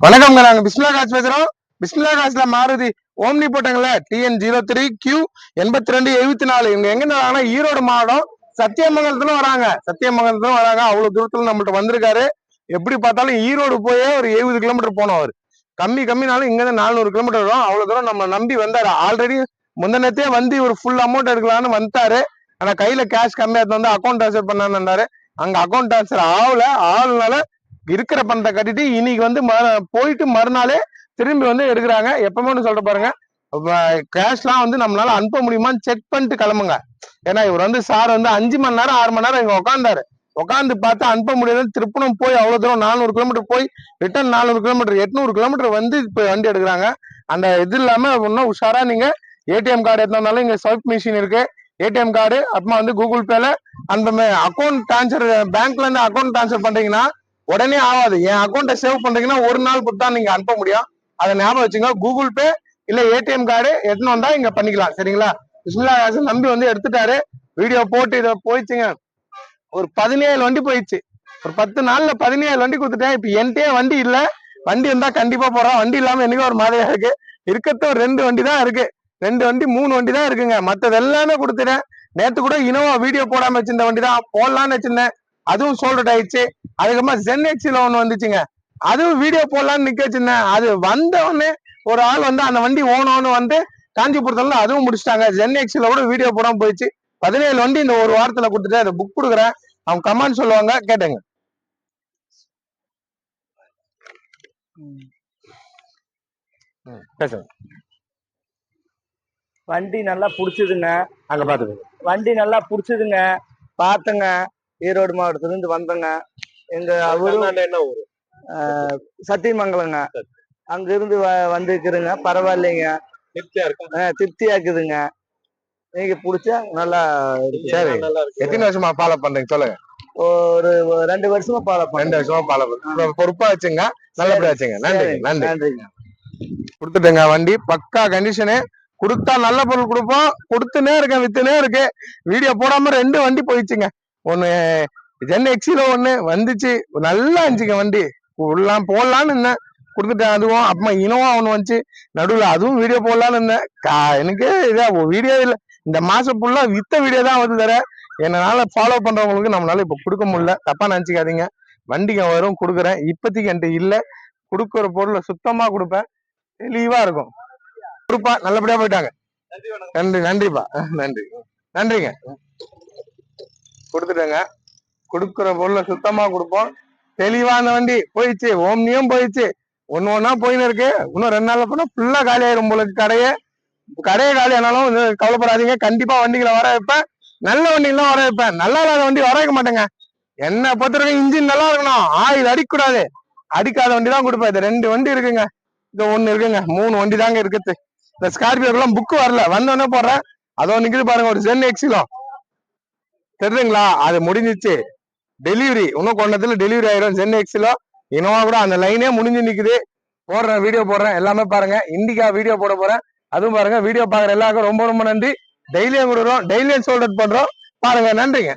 வணக்கம் நாங்க பிஸ்மிலா காசு பேசுறோம். பிஸ்மிலா காசுல மாருதி ஓம்னி போட்டாங்கல்ல? டிஎன் ஜீரோ த்ரீ கியூ எண்பத்தி ரெண்டு எழுபத்தி நாலு இவங்க எங்க வராங்கன்னா ஈரோடு மாவட்டம் சத்தியமங்கலத்துல வராங்க. சத்தியமங்கலத்துல வராங்க. அவ்வளவு தூரத்துல நம்மள்ட்ட வந்திருக்காரு. எப்படி பார்த்தாலும் ஈரோடு போயே ஒரு எழுபது கிலோமீட்டர் போனோம் அவர். கம்மி கம்மினாலும் இங்க இருந்து நானூறு கிலோமீட்டர் வரும். அவ்வளவு தூரம் நம்ம நம்பி வந்தாரு. ஆல்ரெடி முந்தினத்தே வந்து ஒரு ஃபுல் அமௌண்ட் எடுக்கலாம்னு வந்தாரு ஆனா கையில கேஷ் கம்மியா வந்து அக்கௌண்ட் ட்ரான்ஸ்ஃபர் பண்ணாரு அங்க அக்கௌண்ட் ட்ரான்ஸ்ஃபர் ஆகல. ஆகலனால இருக்கிற பணத்தை கட்டிட்டு இன்னைக்கு வந்து மறு- போயிட்டு மறுநாளே திரும்பி வந்து எடுக்கிறாங்க. எப்பவுமே சொல்ற பாருங்க. கேஷ்லாம் வந்து நம்மளால அனுப்ப முடியுமான்னு செக் பண்ணிட்டு கிளம்புங்க. ஏன்னா இவர் வந்து சார் வந்து அஞ்சு மணி நேரம் ஆறு மணி நேரம் இங்க உட்காந்தாரு உட்காந்து பார்த்து அனுப்ப முடியாது. திருப்பணம் போய் அவ்வளவு தூரம் நானூறு கிலோமீட்டர் போய் ரிட்டர்ன் நானூறு கிலோமீட்டர் எட்நூறு கிலோமீட்டர் வந்து இப்போ வண்டி எடுக்கிறாங்க. அந்த இது இல்லாம இன்னும் உஷாரா நீங்க ஏடிஎம் கார்டு எடுத்து இங்கே இங்க ஸ்வைப் மிஷின் இருக்கு. ஏடிஎம் கார்டு அப்புறமா வந்து கூகுள் பேல அந்த அக்கௌண்ட் ட்ரான்ஸ்ஃபர் பேங்க்ல இருந்து அக்கௌண்ட் ட்ரான்ஸ்ஃபர் பண்றீங்கன்னா உடனே ஆகாது. என் அக்கௌண்ட்டை சேவ் பண்றீங்கன்னா ஒரு நாள் கொடுத்தா நீங்க அனுப்ப முடியும். அதை ஞாபகம் வச்சுங்க கூகுள் பே இல்ல ஏடிஎம் கார்டு எடுத்துன்னு வந்தா இங்க பண்ணிக்கலாம். சரிங்களா? பிஸ்மில்லா காசு நம்பி வந்து எடுத்துட்டாரு. வீடியோ போட்டு இதை போயிடுச்சுங்க. ஒரு பதினேழு வண்டி போயிடுச்சு. ஒரு பத்து நாள்ல பதினேழு வண்டி கொடுத்துட்டேன். இப்ப என்கிட்டயே வண்டி இல்ல. வண்டி இருந்தா கண்டிப்பா போறோம். வண்டி இல்லாம என்னைக்கு ஒரு மாதிரியா இருக்கு. இருக்கிறது ஒரு ரெண்டு வண்டி தான் இருக்கு. ரெண்டு வண்டி மூணு வண்டி தான் இருக்குங்க. மத்தது எல்லாமே கொடுத்துட்டேன். நேத்து கூட இனோவா வீடியோ போடாம வச்சிருந்த வண்டி தான். போடலாம்னு வச்சிருந்தேன். அதுவும் சோல்ட் ஆயிடுச்சு. அதுக்கப்புறமா ஜென் எக்ஸில ஒண்ணு வந்துச்சுங்க. அதுவும் வீடியோ போடலாம்னு நிக்க வச்சிருந்தேன். அது வந்த உடனே ஒரு ஆள் வந்து அந்த வண்டி ஓனோன்னு வந்து காஞ்சிபுரத்துல அதுவும் முடிச்சிட்டாங்க. ஜென் எக்ஸில கூட வீடியோ போடாம போயிடுச்சு. பதினேழு வண்டி இந்த ஒரு வாரத்துல கொடுத்துட்டு அதை புக் கொடுக்குறேன். அவங்க கமெண்ட் சொல்லுவாங்க கேட்டுங்க. பேசுங்க. வண்டி நல்லா புடிச்சதுங்க. அங்க பாத்துக்கோங்க. வண்டி நல்லா புடிச்சதுங்க. பார்த்தங்க ஈரோடு மாவட்டத்துல இருந்து வந்தங்க. எங்க அவரும் என்ன ஊரு சத்தியமங்கலங்க. அங்க இருந்து வ- வந்திருக்குதுங்க பரவாயில்லைங்க. திருப்தியா இருக்கா? ஆஹ், திருப்தியா இருக்குதுங்க நீங்க புடிச்சா நல்லா இருக்கு. சரி. எத்தனை வருஷமா ஃபாலோ பண்றீங்க? சொல்லுங்க. ஒரு ரெண்டு வருஷமா ஃபாலோ ரெண்டு வருஷமா ஃபாலோ பண்றீங்க. பொறுப்பா வச்சுங்க நல்லபடியா வச்சுங்க நன்றி நன்றி நன்றிங்க. கொடுத்துட்டேங்க வண்டி. பக்கா கண்டிஷனு கொடுத்தா நல்ல பொருள் கொடுப்போம். கொடுத்துனே இருக்கேன் வித்துனே இருக்கு வீடியோ போடாம ரெண்டு வண்டி போயிடுச்சுங்க. ஒண்ணு ஜென் எக்ஸில ஒண்ணு? வந்துச்சு. நல்லா இருந்துச்சுங்க வண்டி. உள்ளலாம் போடலான்னு இருந்தேன். கொடுத்துட்டேன் அதுவும். அப்புறமா இனோவா ஒன்று வந்துச்சு. நடுவில் அதுவும் வீடியோ போடலான்னு இருந்தேன். கா- எனக்கு இதாக வீடியோ இல்லை. இந்த மாதம் ஃபுல்லாக வித்த வீடியோ தான் வந்து தர என்னால் ஃபாலோ பண்ணுறவங்களுக்கு நம்மளால இப்போ கொடுக்க முடியல. தப்பாக நினச்சிக்காதீங்க. வண்டிங்க வரும் கொடுக்குறேன். இப்போதைக்கு என்கிட்ட இல்லை. கொடுக்குற பொருளை சுத்தமாக கொடுப்பேன். தெளிவாக இருக்கும். கொடுப்பா. நல்லபடியாக போயிட்டாங்க. நன்றி நன்றிப்பா. நன்றி. நன்றிங்க. கொடுத்துட்டேங்க. கொடுக்குற பொருளை சுத்தமா கொடுப்போம். தெளிவான வண்டி. போயிடுச்சு. ஓம்னியும் போயிடுச்சு. ஒன்னு ஒன்னா போயின்னு இருக்கு. இன்னும் ரெண்டு நாள் போனா ஃபுல்லா காலி ஆயிரும் உங்களுக்கு கடையே. கடையே காலி ஆனாலும் கவலைப்படாதீங்க. கண்டிப்பா வண்டிகளை வர வைப்பேன். நல்ல வண்டிகள்லாம் வர வைப்பேன். நல்லா இல்லாத வண்டி வர வைக்க மாட்டேங்க. என்ன பொறுத்த இன்ஜின் நல்லா இருக்கணும். ஆயில் அடிக்கக்கூடாது. அடிக்காத வண்டி தான் கொடுப்பேன். இது ரெண்டு வண்டி இருக்குங்க. இது ஒண்ணு இருக்குங்க. மூணு வண்டி தாங்க இருக்குது. இந்த ஸ்கார்பியோக்கெல்லாம் புக்கு வரல. வந்தோடனே போடுறேன். அதோ நிக்குது பாருங்க. ஒரு ஜென் எக்ஸிலோ தெரியுதுங்களா அது முடிஞ்சிச்சு. டெலிவரி இன்னும் கொண்டதுல டெலிவரி ஆயிடும் சென்னை எக்ஸிலோ இனோவா கூட அந்த லைனே முடிஞ்சு நிக்குது. போடுறேன் வீடியோ போடுறேன். எல்லாமே பாருங்க. இண்டிகா வீடியோ போட போறேன். அதுவும் பாருங்க. வீடியோ பாக்குற எல்லாருக்கும் ரொம்ப ரொம்ப நன்றி. டெய்லியும் கொடுக்குறோம். டெய்லியும் சோல்ட் பண்றோம். பாருங்க. நன்றிங்க.